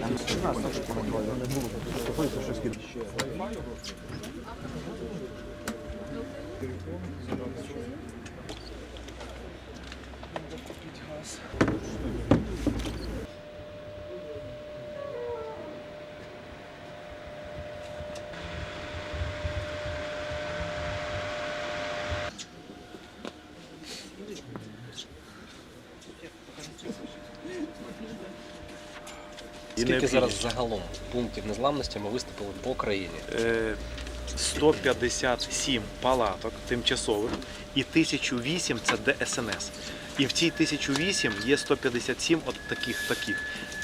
Нас також коментували, не було. Стосується щось кілька. Скільки зараз загалом пунктів незламності ми виступили по країні? Е, 157 палаток тимчасових і 1008 це ДСНС. І в цій 1008 є 157 от таких таких.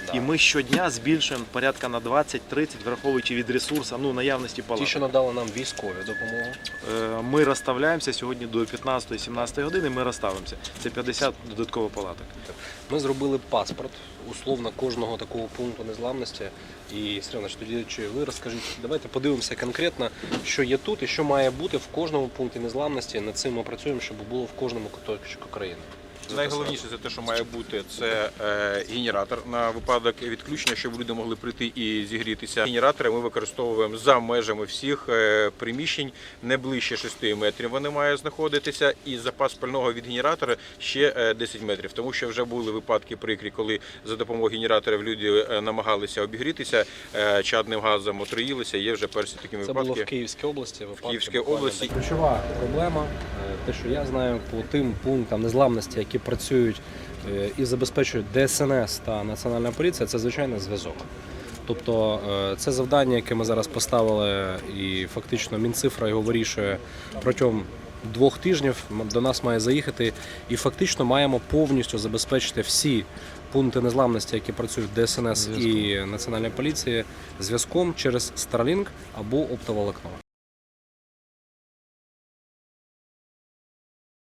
Да. І ми щодня збільшуємо порядка на 20-30, враховуючи від ресурсу, ну наявності Ті, що надали нам військові допомогу. Е, Ми розставляємося сьогодні до 15-17 години. Ми розставимося. Це 50 додатково палаток. Ми зробили паспорт условно кожного такого пункту незламності. І Сергій, тоді чи ви розкажіть, давайте подивимося конкретно, що є тут і що має бути в кожному пункті незламності. Над цим ми працюємо, щоб було в кожному куточку країни. Найголовніше це те, що має бути, це е, генератор на випадок відключення, щоб люди могли прийти і зігрітися. Генератори ми використовуємо за межами всіх е, приміщень, не ближче 6 метрів вони мають знаходитися. І запас пального від генератора ще е, 10 метрів, тому що вже були випадки прикрі, коли за допомогою генераторів люди е, намагалися обігрітися, е, чадним газом отруїлися. Є вже перші такі Це випадки. було в Київській області. випадки Київській області. Ключова проблема, е, те, що я знаю по тим пунктам незламності, які працюють е, і забезпечують ДСНС та Національна поліція, це звичайно зв'язок. Тобто е, це завдання, яке ми зараз поставили, і фактично Мінцифра його вирішує протягом двох тижнів. До нас має заїхати, і фактично маємо повністю забезпечити всі пункти незламності, які працюють в ДСНС і Національній поліції, зв'язком через Starlink або оптоволокно.